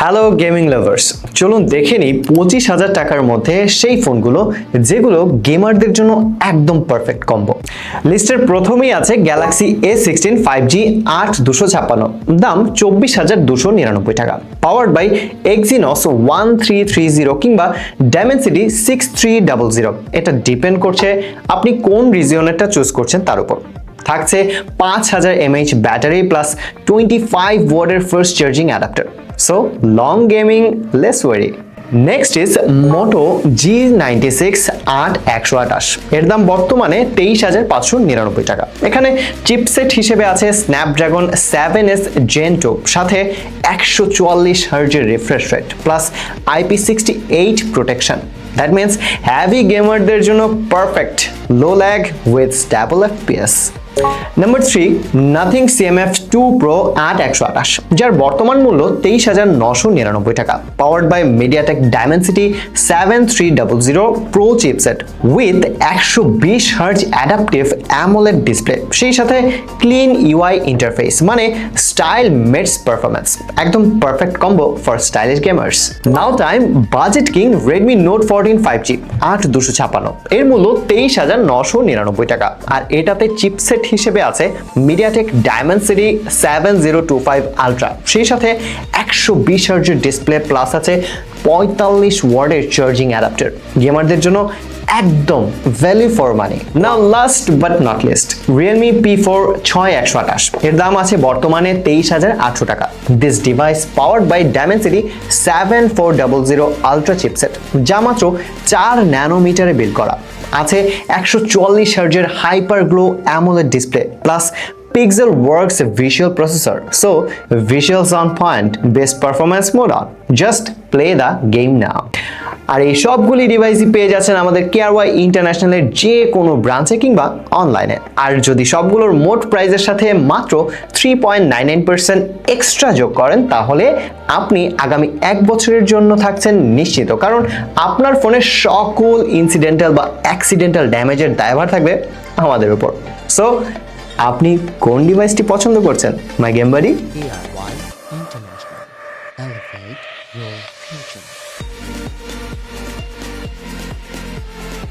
Hello gaming lovers চলুন দেখে নিই পঁচিশ হাজার টাকার মধ্যে সেই ফোনগুলো, যেগুলো গেমারদের জন্য একদম পারফেক্ট কম্বো লিস্টের প্রথমেই আছে Galaxy A sixteen five G আট দুশো ছাপ্পান্ন। দাম চব্বিশ হাজার দুশো নিরানব্বই টাকা। Powered by Exynos one three three zero কিংবা Dimensity six three double zero এটা ডিপেন্ড করছে আপনি কোন রিজিয়নেরটা চুজ করছেন তার উপর। থাকছে পাঁচ হাজার mAh battery plus twenty five ওয়ার্ডের fast charging adapter so long gaming less worry next is Moto G ninety six আট একশো আঠাশ এর দাম বর্তমানে তেইশ হাজার পাঁচশো নিরানব্বই টাকা। এখানে চিপসেট হিসেবে আছে স্ন্যাপড্রাগন সেভেন এস জেন সাথে একশো চুয়াল্লিশ হার্জের refresh rate plus IP sixty eight protection that means heavy গেমারদের জন্য perfect low lag with stable FPS number three Nothing CMF two pro আট একশো আঠাশ, যার বর্তমান মূল্য তেইশ হাজার নশো নিরানব্বই টাকা powered by MediaTek Dimensity seven three double zero pro chipset with একশো বিশ হার্জ অ্যাডাপটিভ অ্যামোলেড ডিসপ্লে সেই সাথে ক্লিন ইউআই ইন্টারফেস মানে স্টাইল মেটস পারফরমেন্স একদম perfect combo for stylish gamers now time budget king Redmi Note fourteen five G আট দুশো ছাপান্ন, এর মূল্য তেইশ হাজার নশো নিরানব্বই টাকা, আর এটাতে চিপসেট হিসেবে আছে MediaTek diamond Dimensity seven zero two five ultra সেই সাথে একশো বিশ হার্জের ডিসপ্লে প্লাস আছে, পঁয়তাল্লিশ ওয়ার্ডের চার্জিং অ্যাডাপ্টার গেমারদের জন্য একদম value for money now last but not least Realme P four ছয় একশো আঠাশ এর দাম আছে বর্তমানে তেইশ হাজার আটশো টাকা this device powered by Dimensity seven four double zero ultra chipset যা মাত্র চার ন্যানোমিটারে বিল করা আছে একশো চুয়াল্লিশ হার্জের hyper glow AMOLED display plus Pixel Works visual processor. So, visuals on point, best performance mode on. Just play the game now. আর এই সবগুলি ডিভাইসই পেয়ে যাচ্ছেন আমাদের কেয়ারওয়াই ইন্টারন্যাশনালের যে কোনো ব্রাঞ্চে কিংবা অনলাইনে আর যদি সবগুলোর মোট প্রাইজের সাথে মাত্র three point nine nine percent extra যোগ করেন, তাহলে আপনি আগামী এক বছরের জন্য থাকছেন নিশ্চিত। কারণ আপনার ফোনের সকল ইনসিডেন্টাল বা অ্যাক্সিডেন্টাল ড্যামেজের দায়ভার থাকবে আমাদের উপর। সো আপনি কোন ডিভাইসটি পছন্দ করছেন? মাই গেম বাড়ি